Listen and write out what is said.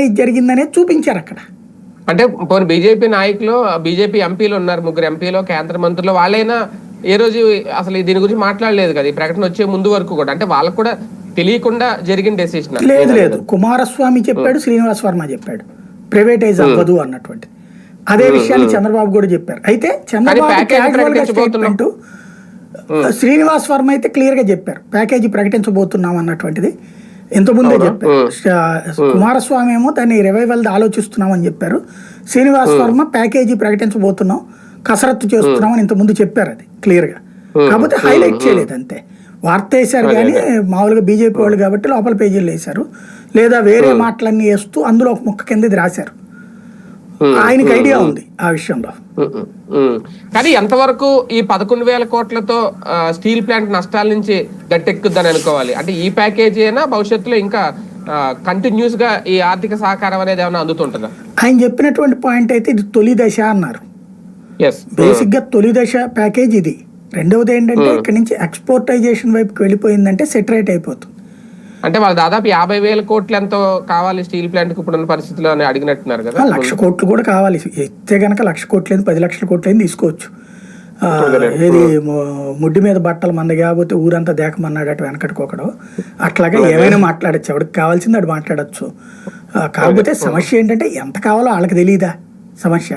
ఇది జరిగిందనేది చూపించారు అక్కడ. అంటే పోనీ బీజేపీ నాయకులు బీజేపీ ఎంపీలు ఉన్నారు ముగ్గురు ఎంపీలు కేంద్ర మంత్రులు వాళ్ళైనా ఏ రోజు అసలు దీని గురించి మాట్లాడలేదు కదా ఈ ప్రకటన వచ్చే ముందు వరకు కూడా. అంటే వాళ్ళకు కూడా తెలియకుండా జరిగిన డెసిషన్ లేదు లేదు. కుమారస్వామి చెప్పాడు శ్రీనివాస్ వర్మ చెప్పాడు. ప్రైవేటైజ్ అవ్వదు అన్నటువంటి. అదే విషయాన్ని చంద్రబాబు కూడా చెప్పారు. అయితే చంద్రబాబు శ్రీనివాస్ వర్మ అయితే క్లియర్గా చెప్పారు. ప్యాకేజీ ప్రకటించబోతున్నాం అన్నటువంటిది. ఇంతకుముందే చెప్పారు. కుమారస్వామి ఏమో దాన్ని రివైవల్ ఆలోచిస్తున్నాం అని చెప్పారు. శ్రీనివాస్ వర్మ ప్యాకేజీ ప్రకటించబోతున్నాం. కసరత్తు చేస్తున్నాం అని ఇంతకుముందు చెప్పారు అది క్లియర్గా. కాకపోతే హైలైట్ చేయలేదు అంతే. వార్త వేశారు కానీ మామూలుగా బీజేపీ వాళ్ళు కాబట్టి లోపల పేజీలు వేశారు. లేదా వేరే మాటలన్నీ వేస్తూ అందులో ఒక ముక్క కింద రాశారు. ఆయనకి ఐడియా ఉంది ఆ విషయంలో. కానీ ఎంతవరకు ఈ పదకొండు వేల కోట్లతో స్టీల్ ప్లాంట్ నష్టాల నుంచి గట్టెక్కుద్దని అనుకోవాలి? అంటే ఈ ప్యాకేజీ అయినా భవిష్యత్తులో ఇంకా కంటిన్యూస్గా ఈ ఆర్థిక సహకారం అనేది ఏమైనా అందుతుంటుందా? ఆయన చెప్పినటువంటి పాయింట్ అయితే ఇది తొలి దశ అన్నారు. బేసిక్గా తొలి దశ ప్యాకేజ్ ఇది. రెండవది ఏంటంటే ఇక్కడ నుంచి ఎక్స్పోర్టైజేషన్ వైపుకి వెళ్ళిపోయిందంటే సెటరేట్ అయిపోతుంది. అంటే వాళ్ళు దాదాపు యాభై వేల కోట్లు ఎంతో కావాలి స్టీల్ ప్లాంట్కి ఇప్పుడున్న పరిస్థితిలో అని అడిగినట్టున్నారు కదా. లక్ష కోట్లు కూడా కావాలి. ఇస్తే గనక లక్ష కోట్లేదు పది లక్షల కోట్లేదు తీసుకోవచ్చు. ఏది ముడ్డి మీద బట్టలు మంద కాకపోతే ఊరంతా దేకమన్నాడట వెనకట్టుకోకడం అట్లాగా ఏమైనా మాట్లాడచ్చు ఎవరికి కావాల్సింది అటు మాట్లాడచ్చు. కాకపోతే సమస్య ఏంటంటే ఎంత కావాలో వాళ్ళకి తెలియదా సమస్య.